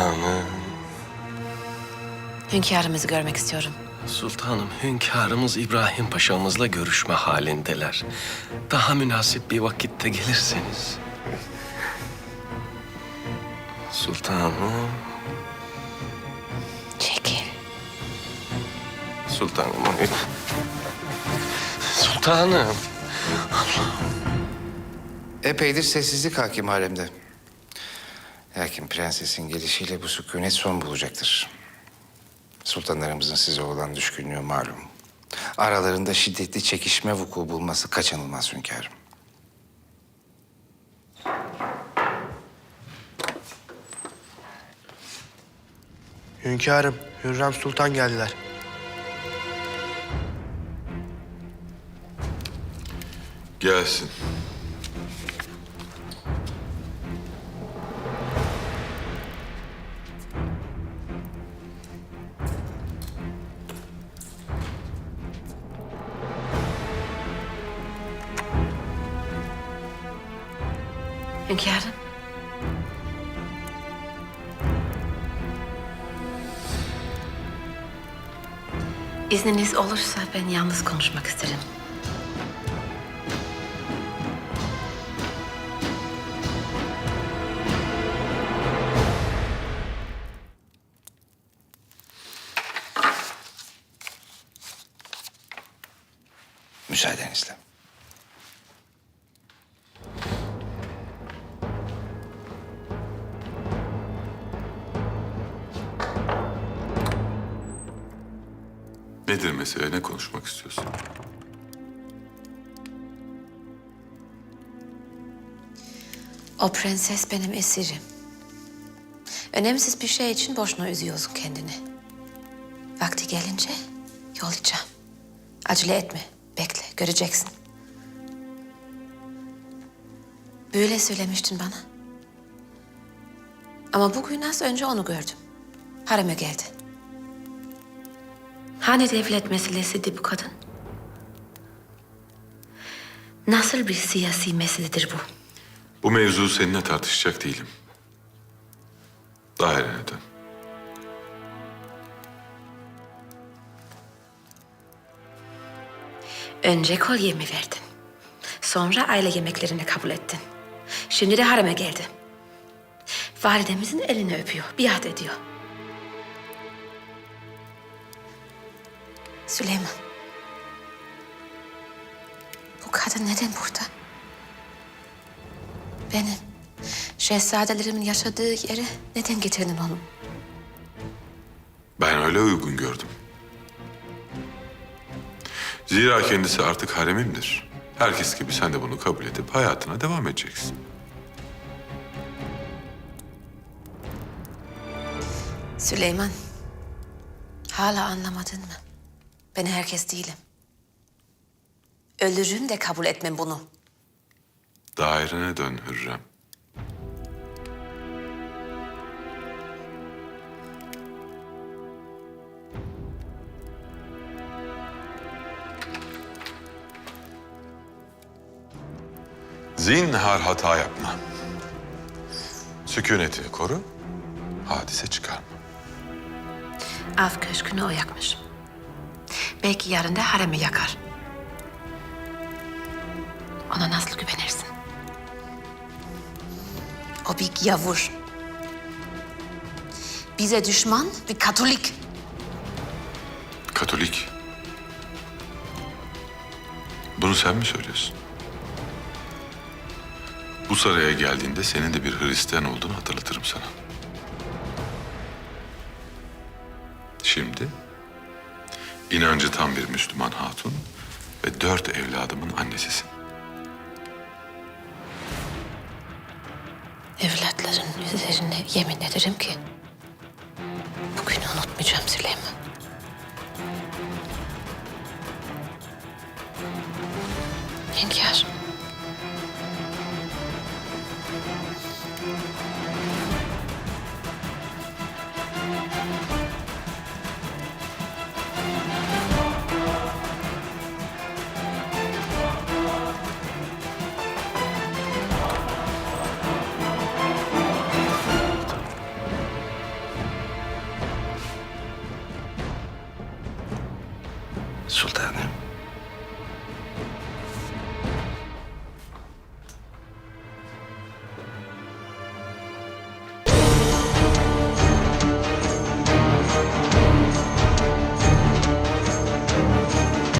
Sultanım. Hünkârımızı görmek istiyorum. Sultanım, hünkârımız İbrahim Paşa'mızla görüşme halindeler. Daha münasip bir vakitte gelirseniz. Sultanım, Çekil. sultanım. Sultanım. Epeydir sessizlik hakim haremde. Lakin prensesin gelişiyle bu sükunet son bulacaktır. Sultanlarımızın size olan düşkünlüğü malum. Aralarında şiddetli çekişme vuku bulması kaçınılmaz hünkârım. Hünkârım, Hürrem Sultan geldiler. Gelsin. Hünkârım. İzniniz olursa ben yalnız konuşmak isterim. Müsaadenizle. Nedir mesele? Ne konuşmak istiyorsun? O prenses benim esirim. Önemsiz bir şey için boşuna üzüyorsun kendini. Vakti gelince yollayacağım. Acele etme, bekle, göreceksin. Böyle söylemiştin bana. Ama bugün az önce onu gördüm. Hareme geldi. Hani devlet meselesiydi bu kadın? Nasıl bir siyasi meseledir bu? Bu mevzu seninle tartışacak değilim. Dairene dön. Önce kolyemi verdin. Sonra aile yemeklerini kabul ettin. Şimdi de hareme geldi. Validemizin elini öpüyor, biat ediyor. Süleyman. Bu kadın neden burada? Benim, şehzadelerimin yaşadığı yere neden getirdin onu? Ben öyle uygun gördüm. Zira kendisi artık haremimdir. Herkes gibi sen de bunu kabul edip hayatına devam edeceksin. Süleyman, hala anlamadın mı? Ben herkes değilim. Ölürüm de kabul etmem bunu. Dairene dön Hürrem. Zinhar hata yapma. Sükuneti koru, hadise çıkarma. Av köşkünü o yakmış. Belki yarın da haremi yakar. Ona nasıl güvenirsin? O bir yavur. Bize düşman bir Katolik. Katolik. Bunu sen mi söylüyorsun? Bu saraya geldiğinde senin de bir Hristiyan olduğunu hatırlatırım sana. Şimdi inancı tam bir Müslüman hatun ve dört evladımın annesisin. Evlatların üzerine yemin ederim ki... ...bugünü unutmayacağım Süleyman. Hünkâr. Sultanım.